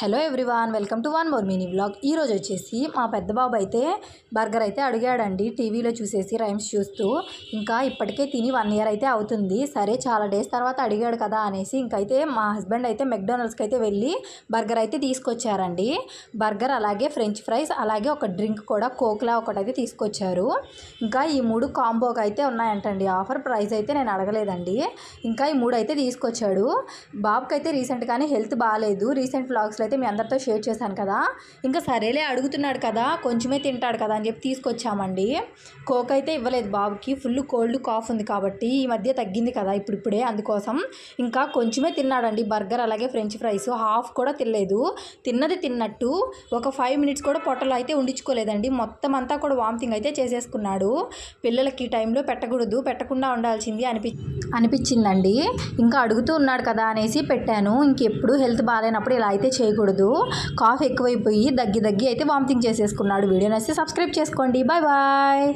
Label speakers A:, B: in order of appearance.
A: Hello everyone welcome to one more mini vlog. ఈ రోజు వచ్చేసి మా పెద్ద బాబు అయితే బర్గర్ అయితే అడిగాడండి. టీవీలో చూసేసి రైమ్స్ చూస్తూ ఇంకా ఇప్పటికే తిని వన్ ఇయర్ అయితే అవుతుంది. సరే చాలా డేస్ తర్వాత అడిగాడు కదా అనేసి ఇంకైతే మా హస్బెండ్ అయితే మెక్డొనాల్డ్స్కి అయితే వెళ్ళి బర్గర్ అయితే తీసుకొచ్చారండి. బర్గర్ అలాగే ఫ్రెంచ్ ఫ్రైస్ అలాగే ఒక డ్రింక్ కూడా కోక్లా ఒకటైతే తీసుకొచ్చారు. ఇంకా ఈ మూడు కాంబోకి అయితే ఉన్నాయంటండి. ఆఫర్ ప్రైస్ అయితే నేను అడగలేదండి. ఇంకా ఈ మూడు అయితే తీసుకొచ్చాడు. బాబుకి అయితే రీసెంట్గానే హెల్త్ బాగాలేదు. రీసెంట్ వ్లాగ్స్లో అయితే మీ అందరితో షేర్ చేశాను కదా. ఇంకా సరేలే అడుగుతున్నాడు కదా కొంచెమే తింటాడు కదా అని చెప్పి తీసుకొచ్చామండి. కోక్ అయితే ఇవ్వలేదు బాబుకి ఫుల్ కోల్డ్ కాఫ్ ఉంది కాబట్టి ఈ మధ్య తగ్గింది కదా ఇప్పుడిప్పుడే అందుకోసం. ఇంకా కొంచెమే తిన్నాడండి బర్గర్ అలాగే ఫ్రెంచ్ ఫ్రైస్ హాఫ్ కూడా తినలేదు. తిన్నది తిన్నట్టు ఒక ఫైవ్ మినిట్స్ కూడా పొట్టలో అయితే ఉండించుకోలేదండి మొత్తం అంతా కూడా వామిటింగ్ అయితే చేసేసుకున్నాడు. పిల్లలకి టైంలో పెట్టకూడదు పెట్టకుండా ఉండాల్సింది అనిపి అనిపించిందండి. ఇంకా అడుగుతూ ఉన్నాడు కదా అనేసి పెట్టాను. ఇంకెప్పుడు హెల్త్ బాగాలేనప్పుడు ఇలా అయితే చేయ చేయకూడదు. కాఫ్ ఎక్కువైపోయి దగ్గి దగ్గి అయితే వామిటింగ్ చేసేసుకున్నాడు వీడియో. నచ్చితే సబ్స్క్రైబ్ చేసుకోండి. Bye bye.